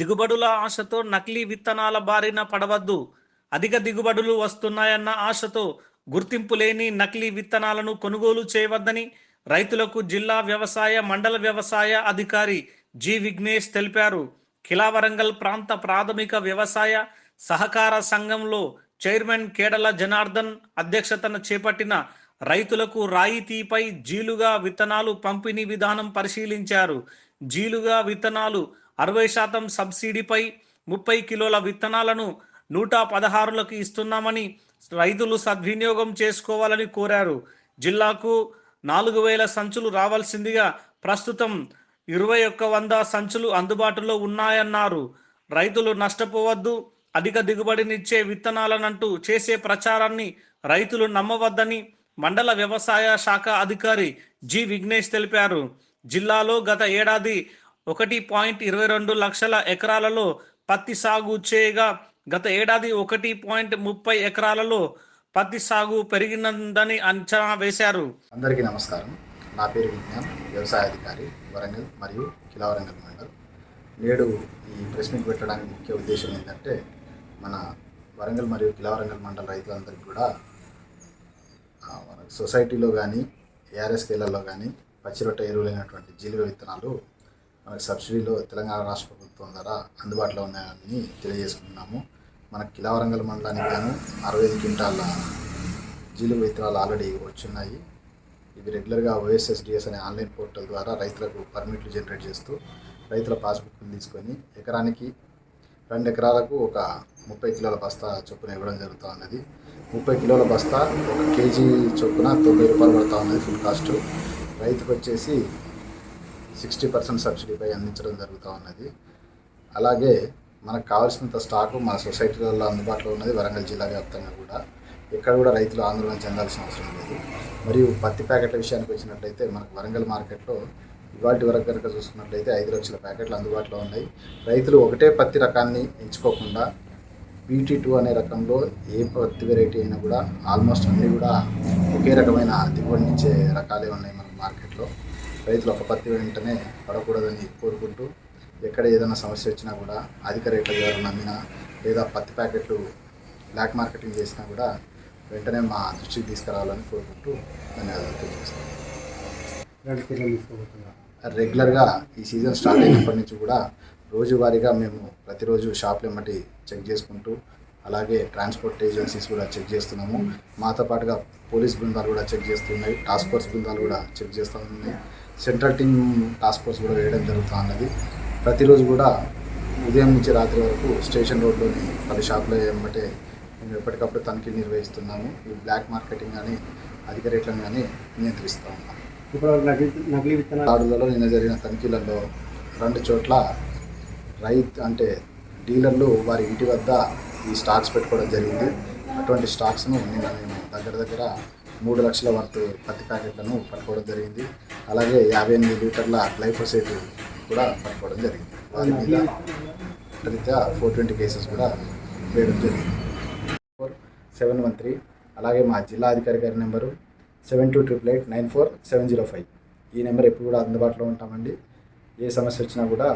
దిగుబడుల ఆశతో నకిలీ విత్తనాల బారిన పడవద్దు. అధిక దిగుబడులు వస్తున్నాయన్న ఆశతో గుర్తింపు లేని నకిలీ విత్తనాలను కొనుగోలు చేయవద్దని రైతులకు జిల్లా వ్యవసాయ మండల వ్యవసాయ అధికారి జి. విఘ్నేష్ తెలిపారు. కిలావరంగల్ ప్రాంత ప్రాథమిక వ్యవసాయ సహకార సంఘంలో చైర్మన్ కేడల జనార్దన్ అధ్యక్షతన చేపట్టిన రైతులకు రాయితీపై జీలుగా విత్తనాలు పంపిణీ విధానం పరిశీలించారు. జీలుగా విత్తనాలు అరవై శాతం సబ్సిడీపై ముప్పై కిలోల విత్తనాలను నూట పదహారులకు ఇస్తున్నామని రైతులు సద్వినియోగం చేసుకోవాలని కోరారు. జిల్లాకు నాలుగు వేల సంచులు రావాల్సిందిగా ప్రస్తుతం ఇరవై ఒక్క వంద సంచులు అందుబాటులో ఉన్నాయన్నారు. రైతులు నష్టపోవద్దు అధిక దిగుబడినిచ్చే విత్తనాలనంటూ చేసే ప్రచారాన్ని రైతులు నమ్మవద్దని మండల వ్యవసాయ శాఖ అధికారి జి విఘ్నేష్ తెలిపారు. జిల్లాలో గత ఏడాది ఒకటి పాయింట్ ఇరవై రెండు లక్షల ఎకరాలలో పత్తి సాగు చేయగా గత ఏడాది ఒకటి పాయింట్ ముప్పై ఎకరాలలో పత్తి సాగు పెరిగినందని అంచనా వేశారు. అందరికీ నమస్కారం. నా పేరు విజ్ఞాన్ వ్యవసాయ అధికారి వరంగల్ మరియు కిలావరంగల్ మండల్. నేడు ఈ ప్రెస్ మీట్ పెట్టడానికి ముఖ్య ఉద్దేశం ఏంటంటే మన వరంగల్ మరియు కిలవరంగల్ మండల రైతులందరికీ కూడా మన సొసైటీలో కానీ ఏఆర్ఎస్కేలలో కానీ పచ్చిరొట్ట ఎరువులైనటువంటి జీలుగ విత్తనాలు మనకు సబ్సిడీలో తెలంగాణ రాష్ట్ర ప్రభుత్వం ద్వారా అందుబాటులో ఉన్నాయని తెలియజేసుకుంటున్నాము. మన కిలావరంగల్ మండలానికి గాను అరవై ఐదు క్వింటాల జీలుగు విత్తనాలు ఆల్రెడీ వచ్చున్నాయి. ఇవి రెగ్యులర్గా ఓఎస్ఎస్డిఎస్ అనే ఆన్లైన్ పోర్టల్ ద్వారా రైతులకు పర్మిట్లు జనరేట్ చేస్తూ రైతుల పాస్బుక్లు తీసుకొని ఎకరానికి రెండు ఎకరాలకు ఒక ముప్పై కిలోల బస్తా చొప్పున ఇవ్వడం జరుగుతూ ఉన్నది. ముప్పై కిలోల బస్తా ఒక కేజీ చొప్పున తొంభై రూపాయలు పడుతూ ఉన్నది ఫుల్ కాస్ట్. రైతుకు వచ్చేసి సిక్స్టీ పర్సెంట్ సబ్సిడీపై అందించడం జరుగుతూ ఉన్నది. అలాగే మనకు కావాల్సినంత స్టాకు మన సొసైటీలలో అందుబాటులో ఉన్నది వరంగల్ జిల్లా వ్యాప్తంగా కూడా. ఎక్కడ కూడా రైతులు ఆందోళన చెందాల్సిన అవసరం లేదు. మరియు పత్తి ప్యాకెట్ల విషయానికి వచ్చినట్లయితే మనకు వరంగల్ మార్కెట్లో ఇవాటి వరకు కనుక చూసుకున్నట్లయితే ఐదు లక్షల ప్యాకెట్లు అందుబాటులో ఉన్నాయి. రైతులు ఒకటే పత్తి రకాన్ని ఎంచుకోకుండా బీటీ టూ అనే రకంలో ఏ పత్తి వెరైటీ అయినా కూడా ఆల్మోస్ట్ అన్నీ కూడా ఒకే రకమైన దిగుబడినిచ్చే రకాలే ఉన్నాయి మన మార్కెట్లో. రైతులు ఒక పత్తి వెంటనే పడకూడదని కోరుకుంటూ ఎక్కడ ఏదైనా సమస్య వచ్చినా కూడా అధిక రేట్ల ద్వారా నమ్మినా లేదా పత్తి ప్యాకెట్లు బ్లాక్ మార్కెటింగ్ చేసినా కూడా వెంటనే మా దృష్టికి తీసుకురావాలని కోరుకుంటూ ధన్యవాదాలు తెలియజేస్తాను రెగ్యులర్గా ఈ సీజన్ స్టార్ట్ అయినప్పటి నుంచి కూడా రోజువారీగా మేము ప్రతిరోజు షాప్లు ఎమ్మటి చెక్ చేసుకుంటూ అలాగే ట్రాన్స్పోర్ట్ ఏజెన్సీస్ కూడా చెక్ చేస్తున్నాము. మాతో పాటుగా పోలీస్ బృందాలు కూడా చెక్ చేస్తున్నాయి. టాస్క్ ఫోర్స్ బృందాలు కూడా చెక్ చేస్తూ ఉన్నాయి సెంట్రల్ టీమ్ టాస్క్ ఫోర్స్ కూడా వేయడం జరుగుతూ ఉన్నది ప్రతిరోజు కూడా ఉదయం నుంచి రాత్రి వరకు స్టేషన్ రోడ్లోని పలు షాపుల ఎమ్మటే మేము ఎప్పటికప్పుడు తనిఖీ నిర్వహిస్తున్నాము. ఈ బ్లాక్ మార్కెటింగ్ కానీ అధిక రేట్లను కానీ నియంత్రిస్తూ ఉన్నాము ఇప్పుడు నకిలీ నకిలీ విత్తనాలు. దాడులలో నిన్న జరిగిన తనిఖీలలో రెండు చోట్ల రైతు అంటే డీలర్లు వారి ఇంటి వద్ద ఈ స్టాక్స్ పెట్టుకోవడం జరిగింది. అటువంటి స్టాక్స్ను నిన్న మేము దగ్గర దగ్గర మూడు లక్షల వర్త్ పత్తి ప్యాకెట్లను పట్టుకోవడం జరిగింది. అలాగే యాభై ఎనిమిది లీటర్ల గ్లైఫోసేట్ కూడా పట్టుకోవడం జరిగింది. వారి మీద రీత్యా ఫోర్ ట్వంటీ కేసెస్ కూడా వేయడం జరిగింది. ఫోర్ సెవెన్ వన్ త్రీ అలాగే మా జిల్లా అధికారి గారి number seven two triple eight nine four seven zero five ఈ నెంబర్ ఎప్పుడు కూడా అందుబాటులో ఉంటామండి. ఏ సమస్య వచ్చినా కూడా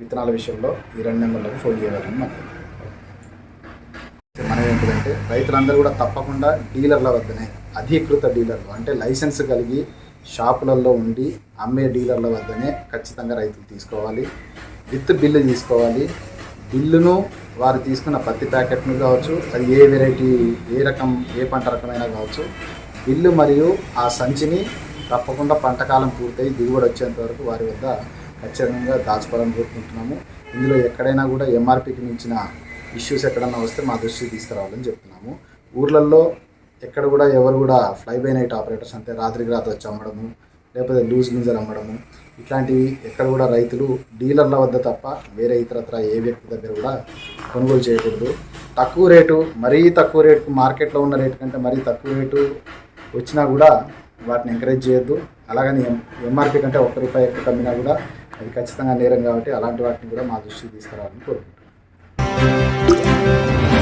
విత్తనాల విషయంలో ఈ రెండు నెంబర్లకు ఫోన్ చేయాలని మాట్లాడుతుంది అనేది ఏంటిదంటే రైతులందరూ కూడా తప్పకుండా డీలర్ల వద్దనే అధీకృత డీలర్లు అంటే లైసెన్స్ కలిగి షాపులలో ఉండి అమ్మే డీలర్ల వద్దనే ఖచ్చితంగా రైతులు తీసుకోవాలి. విత్ బిల్లు తీసుకోవాలి. బిల్లును వారు తీసుకున్న పత్తి ప్యాకెట్ను కావచ్చు అది ఏ వెరైటీ ఏ రకం ఏ పంట రకమైనా కావచ్చు బిల్లు మరియు ఆ సంచిని తప్పకుండా పంటకాలం పూర్తయి దిగుబడి వచ్చేంత వరకు వారి వద్ద ఖచ్చితంగా దాచుకోవాలని కోరుకుంటున్నాము. ఇందులో ఎక్కడైనా కూడా ఎంఆర్పికి మించిన ఇష్యూస్ ఎక్కడన్నా వస్తే మా దృష్టికి తీసుకురావాలని చెప్తున్నాము. ఊర్లలో ఎక్కడ కూడా ఎవరు కూడా ఫ్లై బై నైట్ ఆపరేటర్స్ అంటే రాత్రికి రాత్రి వచ్చి అమ్మడము లేకపోతే లూజ్ గింజలు అమ్మడము ఇట్లాంటివి ఎక్కడ కూడా రైతులు డీలర్ల వద్ద తప్ప వేరే ఇతరత్ర ఏ వ్యక్తి దగ్గర కూడా కొనుగోలు చేయకూడదు. తక్కువ రేటు మరీ తక్కువ రేటు మార్కెట్లో ఉన్న రేటు కంటే మరీ తక్కువ రేటు వచ్చినా కూడా వాటిని ఎంకరేజ్ చేయొద్దు. అలాగని ఎం ఎంఆర్పి కంటే ఒక్క రూపాయి ఎక్కువ కమ్మినా కూడా అది ఖచ్చితంగా నేరం కాబట్టి అలాంటి వాటిని కూడా మా దృష్టికి తీసుకురావాలని కోరుకుంటున్నాను Música